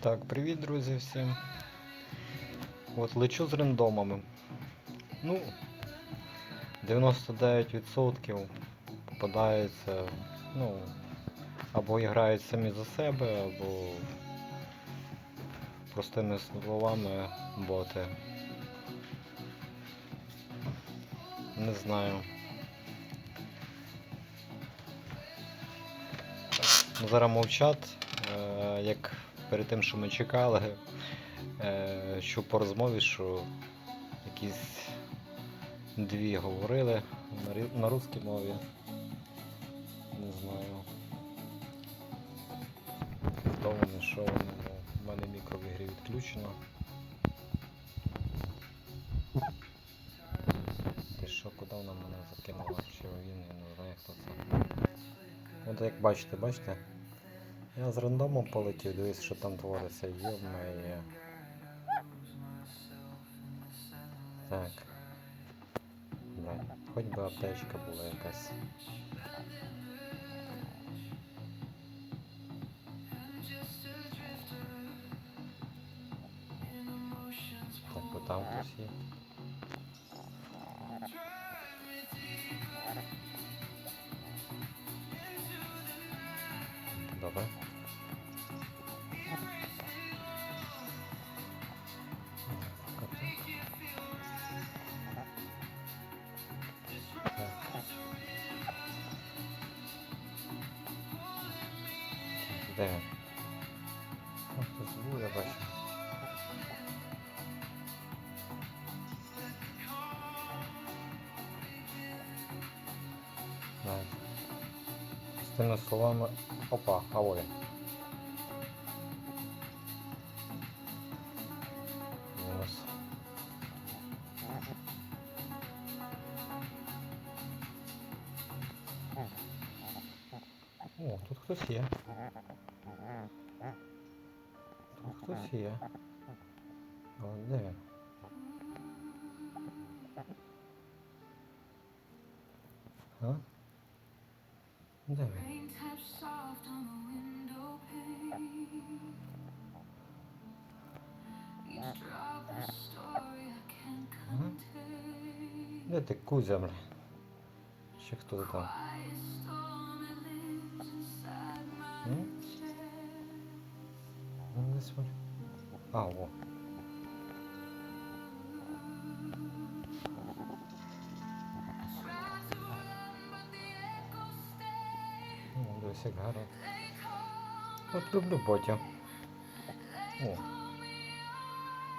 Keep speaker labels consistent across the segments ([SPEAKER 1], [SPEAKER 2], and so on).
[SPEAKER 1] Так, привіт, друзі, всім. От лечу з рандомами. Ну, 99% попадаються, ну, або грають самі за себе, або простими словами боти. Не знаю. Зараз мовчать, е, як перед тим, що ми чекали, е, що по розмові, що якісь дві говорили на, русській мові. Не знаю. Хто вони, що вони, ну, в мене мікро в ігрі відключено. Ти що, куди вона мене закинула? Чи він, я не знаю, хто це. От як бачите, бачите? Я з рандомом полетів, дивись, що там твориться, йо-моє. Так. Блядь, хоч би аптечка була якась. Так, бо там хтось є. Добре. Так. З тими словами. Опа, а ой. Мінус. О, тут хтось є. Тут хтось є. Він? Де ти кузя, бля? Ще е хто там? Не смотри. А, во. Дивись, як. От люблю ботів. О.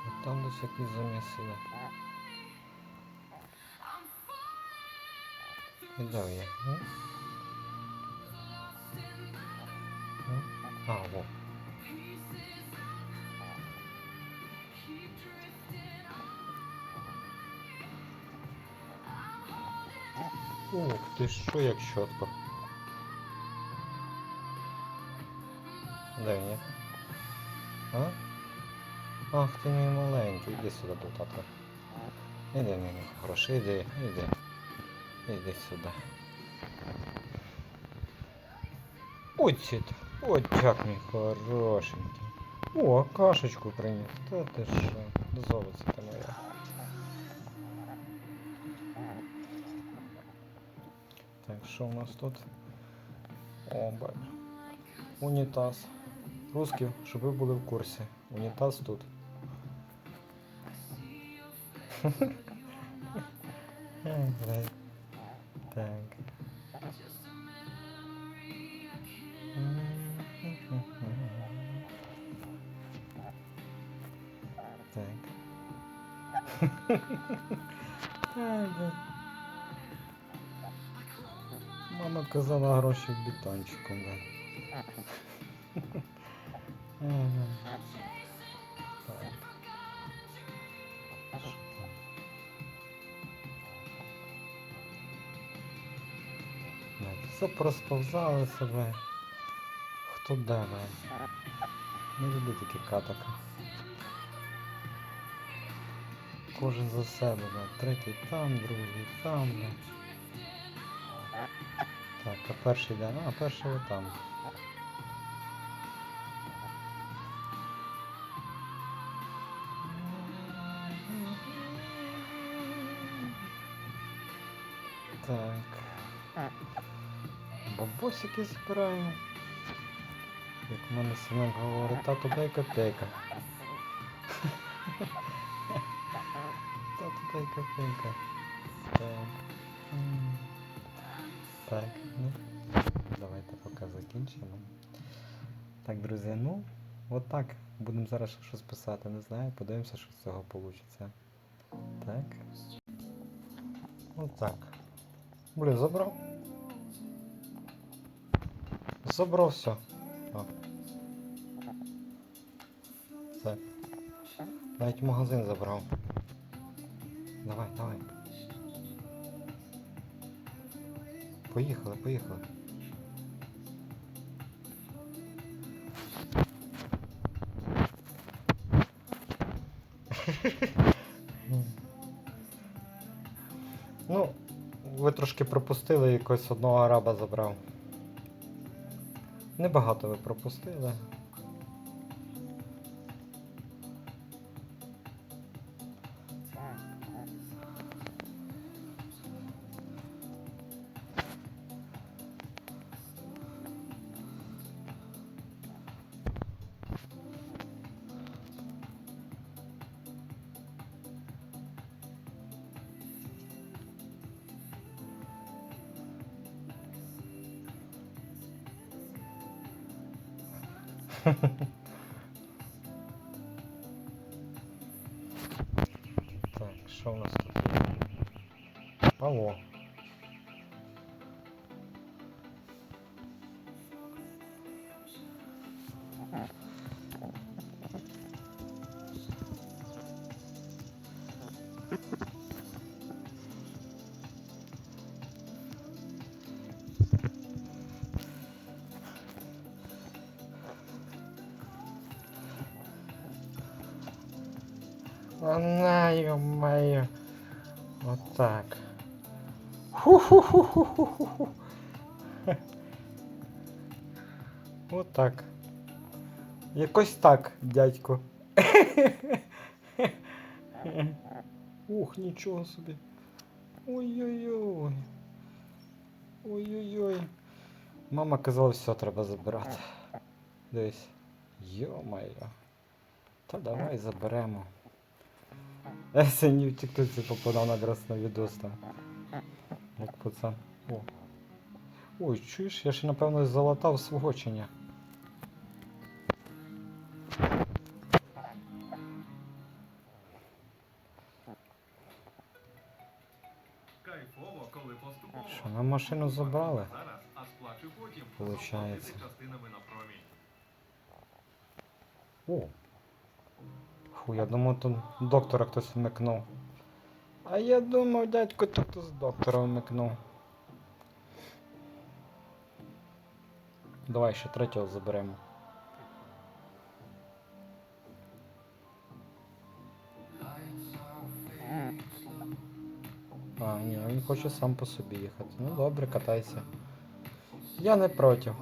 [SPEAKER 1] От там десь якийсь заміс є. І де ви є? М? М? А, о.
[SPEAKER 2] keep drifting on.
[SPEAKER 1] Ух ти що, як щотко. Де він є? А? Ах, ти мій маленький, іди сюди до тата. Іди, мій хороший, іди, іди. Іди сюди. Оці, от як мій хорошенький. О, кашечку приніс. Та ти що, золоце ти моя. Так, що у нас тут? О, бать. Унітаз. Русські, щоб ви були в курсі. Унітаз тут. Так. Так. Мама казала гроші в бетончику, Все порозповзали себе. Хто де? Не люблю такі катаки. Кожен за себе, да. третій там, другий там. Да. Так, а перший де? А, перший там. Бабосики збираємо. Як в мене синок говорить, тату дай копейка. Тату дай копейка. Так. Так, ну. Давайте поки закінчимо. Так, друзі, ну, от так. Будемо зараз щось писати, не знаю, подивимося, що з цього вийде. Так. Отак. Блін, забрав. Забрав все. Так. Навіть магазин забрав. Давай, давай. Поїхали, поїхали. Ну, ви трошки пропустили, якось одного араба забрав. Небагато ви пропустили. Так, що у нас тут є? Она, ё-моё. Вот так. Ху-ху-ху-ху-ху-ху. Вот так. Якось так, дядько. Ух, нічого собі. Ой-ой-ой. Ой-ой-ой. Мама казала, все треба забирати. Дивись. Йо-моє. Та давай заберемо. В тіктоці попадав на відос там. Як пацан. О. Ой, чуєш, я ще напевно залатав свого чи ні? Що, на машину забрали? Получається. О. Фу, я думав, тут доктора хтось вмикнув. А я думав, дядько, то хтось доктора вмикнув. Давай ще третього заберемо. А, ні, він хоче сам по собі їхати. Ну добре, катайся. Я не проти.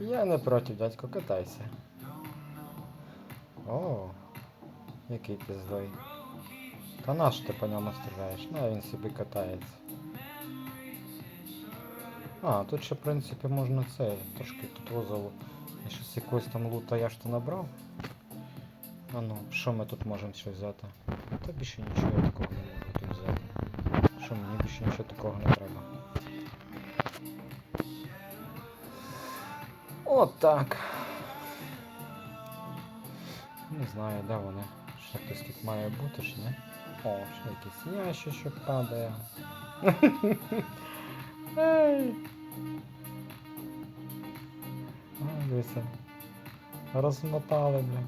[SPEAKER 1] Я не проти, дядько, катайся. О, який ти злий. Та наш ти по ньому стріляєш? Ну, він собі катається. А, тут ще, в принципі, можна це, трошки тут розову. Я щось якогось там лута я ж то набрав. А ну, що ми тут можемо ще взяти? Та більше нічого я такого не можу тут взяти. Що мені більше нічого такого не треба. От так. Не знаю, де вони. Ще хтось тут має бути, чи не? О, ще якийсь ящичок падає. Ей. А, дивися. Розмотали, бля.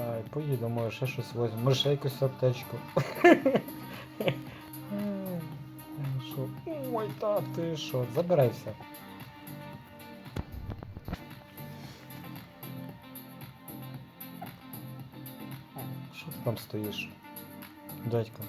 [SPEAKER 1] Ай, поїду, може ще щось возьму. Може ще якусь аптечку. Що? Ой, та ти що? Забирай там стоїш? Дядько.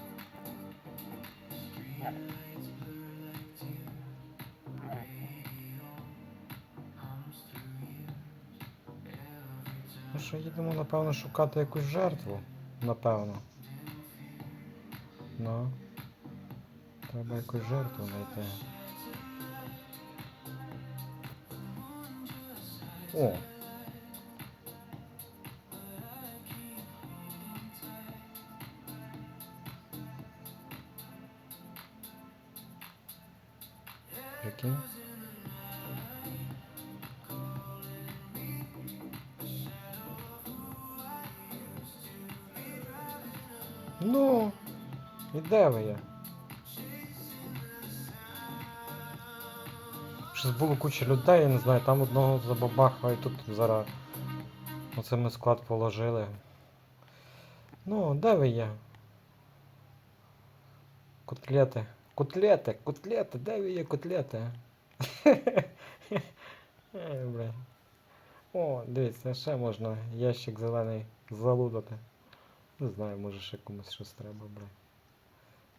[SPEAKER 1] Ну що, їдемо, напевно, шукати якусь жертву. Напевно. Ну. Треба якусь жертву знайти. О! Прикинь? Ну, і де ви є? Щось було куча людей, я не знаю, там одного забабахали, тут зараз оце ми склад положили. Ну, де ви є? Котлети. Котлети, котлети, де ви є котлети? О, дивіться, ще можна ящик зелений залудати. Не знаю, може ще комусь щось треба, бля.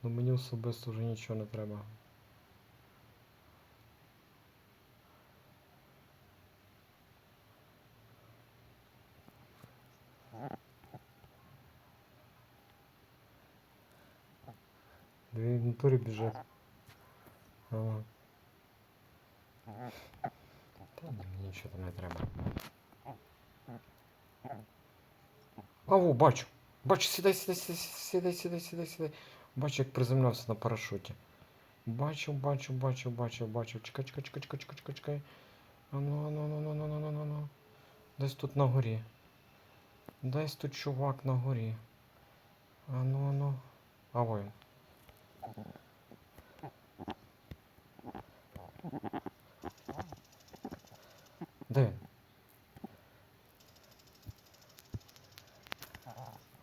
[SPEAKER 1] Ну мені особисто вже нічого не треба. Дві в натурі біжить. Ага. Та ні, мені нічого там не треба. Ау, бачу. Бачу, сідай, сідай, сідай, сідай, сідай, сідай. Бачу, як приземлявся на парашуті. Бачу, бачу, бачу, бачу, бачу. Чекай, чекай, чекай, чекай, чекай, чекай, чекай. Ану, ану, ану, ану, ану, ану, ану. Десь тут на горі. Десь тут чувак на горі. Ану, ану. А ой. Де?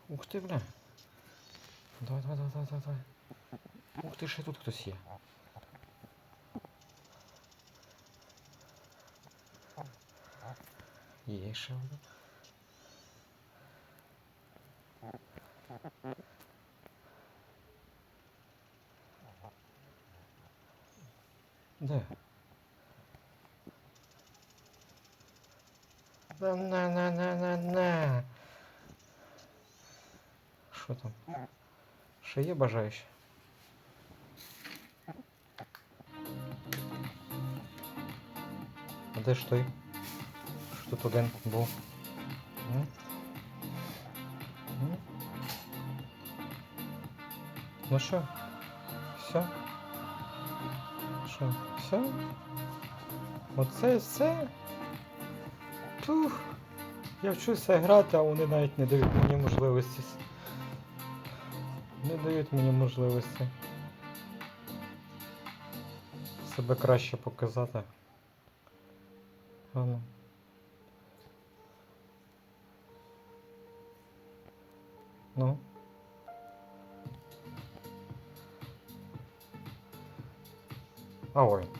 [SPEAKER 1] Ух ти, бля. Давай, давай, давай, давай, давай. Ух ти, ще тут хтось є. Є ще один. Да не. Що там? Є бажаючі? А ж той? Що тут? М? М? Ну що? Все? Що? Все? Оце все? Тух. Я вчуся грати, а вони навіть не дають мені можливості. Не дають мені можливості. Себе краще показати. Ану. Ну. А ой.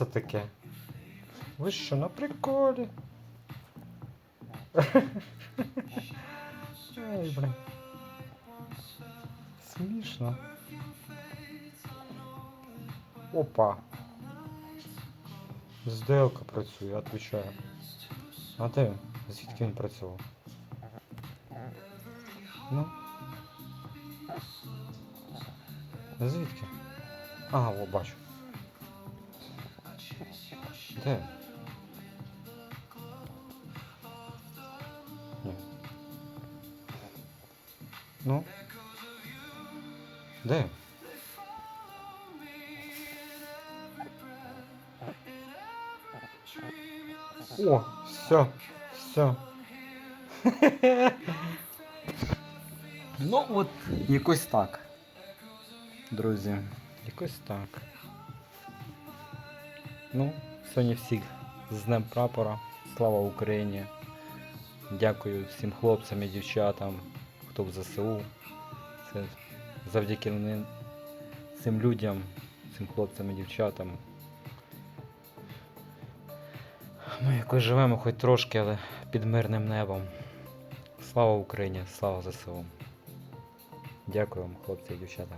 [SPEAKER 1] Це таке? Ви що, на приколі? Ей, блин. Смішно. Опа. Сделка працює, отвечаю. А де? Звідки він працював? Ну. Звідки? Ага, о, бачу. Де? Ні. Ну. Де? О, все, все. ну от, якось так. Друзі, якось так. Ну, сьогодні всіх з Днем прапора. Слава Україні. Дякую всім хлопцям і дівчатам, хто в ЗСУ. Це завдяки цим людям, цим хлопцям і дівчатам. Ми якось живемо хоч трошки, але під мирним небом. Слава Україні, слава ЗСУ. Дякую вам, хлопці і дівчата.